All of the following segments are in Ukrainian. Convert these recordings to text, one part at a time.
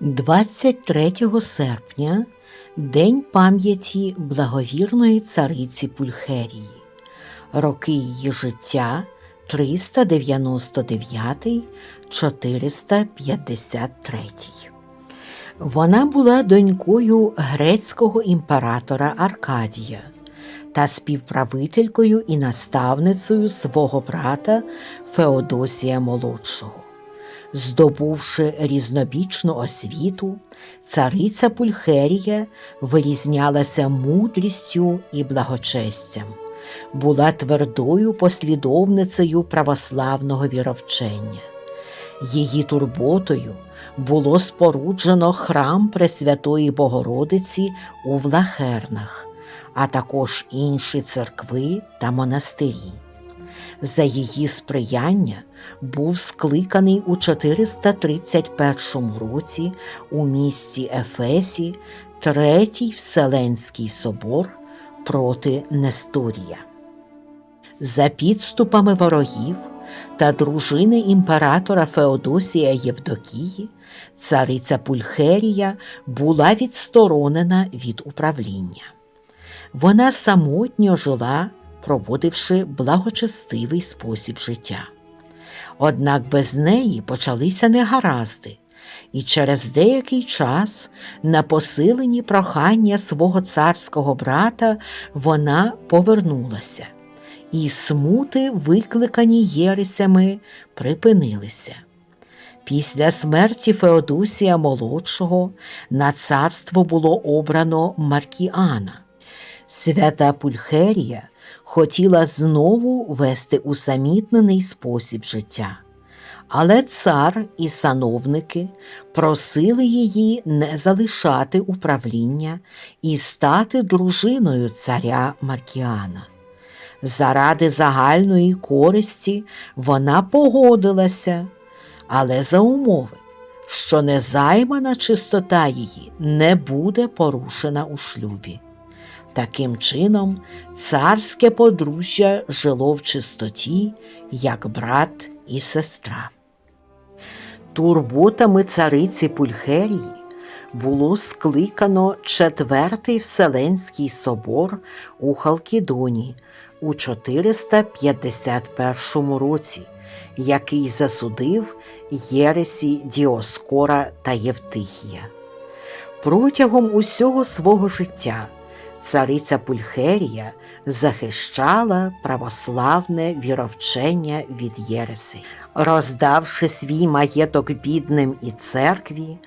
23 серпня День пам'яті благовірної цариці Пульхерії. Роки її життя 399-453. Вона була донькою грецького імператора Аркадія та співправителькою і наставницею свого брата Феодосія Молодшого. Здобувши різнобічну освіту, цариця Пульхерія вирізнялася мудрістю і благочестям, була твердою послідовницею православного віровчення. Її турботою було споруджено храм Пресвятої Богородиці у Влахернах, а також інші церкви та монастирі. За її сприяння був скликаний у 431 році у місті Ефесі Третій Вселенський собор проти Несторія. За підступами ворогів та дружини імператора Феодосія Євдокії цариця Пульхерія була відсторонена від управління. Вона самотньо жила, проводивши благочестивий спосіб життя. Однак без неї почалися негаразди, і через деякий час, на посилені прохання свого царського брата, вона повернулася, і смути, викликані єресями, припинилися. Після смерті Феодосія Молодшого на царство було обрано Маркіана. Свята Пульхерія хотіла знову вести усамітнений спосіб життя. Але цар і сановники просили її не залишати управління і стати дружиною царя Маркіана. Заради загальної користі вона погодилася, але за умови, що незаймана чистота її не буде порушена у шлюбі. Таким чином, царське подружжя жило в чистоті, як брат і сестра. Турботами цариці Пульхерії було скликано Четвертий Вселенський собор у Халкідоні у 451 році, який засудив Єресі Діоскора та Євтихія. Протягом усього свого життя цариця Пульхерія захищала православне віровчення від Єреси. Роздавши свій маєток бідним і церкві,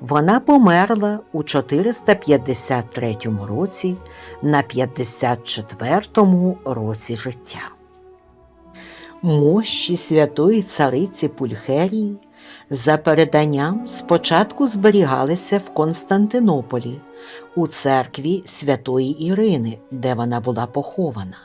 вона померла у 453 році на 54 році життя. Мощі святої цариці Пульхерії за переданням спочатку зберігалися в Константинополі у церкві святої Ірини, де вона була похована.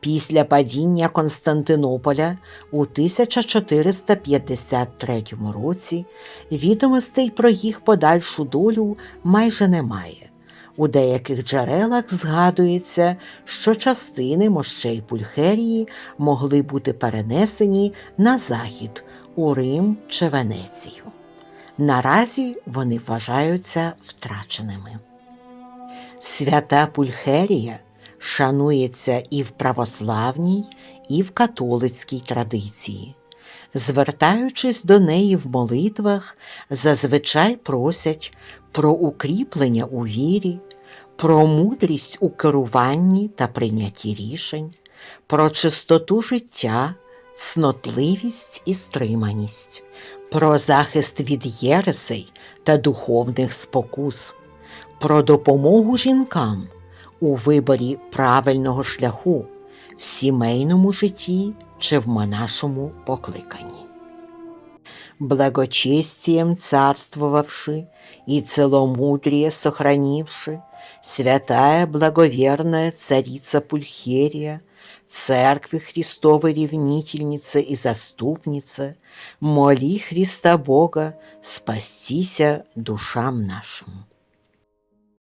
Після падіння Константинополя у 1453 році відомостей про їх подальшу долю майже немає. У деяких джерелах згадується, що частини мощей Пульхерії могли бути перенесені на захід у Рим чи Венецію. Наразі вони вважаються втраченими. Свята Пульхерія шанується і в православній, і в католицькій традиції. Звертаючись до неї в молитвах, зазвичай просять про укріплення у вірі, про мудрість у керуванні та прийнятті рішень, про чистоту життя, цнотливість і стриманість, про захист від єресей та духовних спокус, про допомогу жінкам у виборі правильного шляху в сімейному житті чи в монашому покликанні. Благочестием царствовавши и целомудрие сохранивши, святая благоверная царица Пульхерия, Церкви Христовой ревнительница и заступница, моли Христа Бога, спастися душам нашим.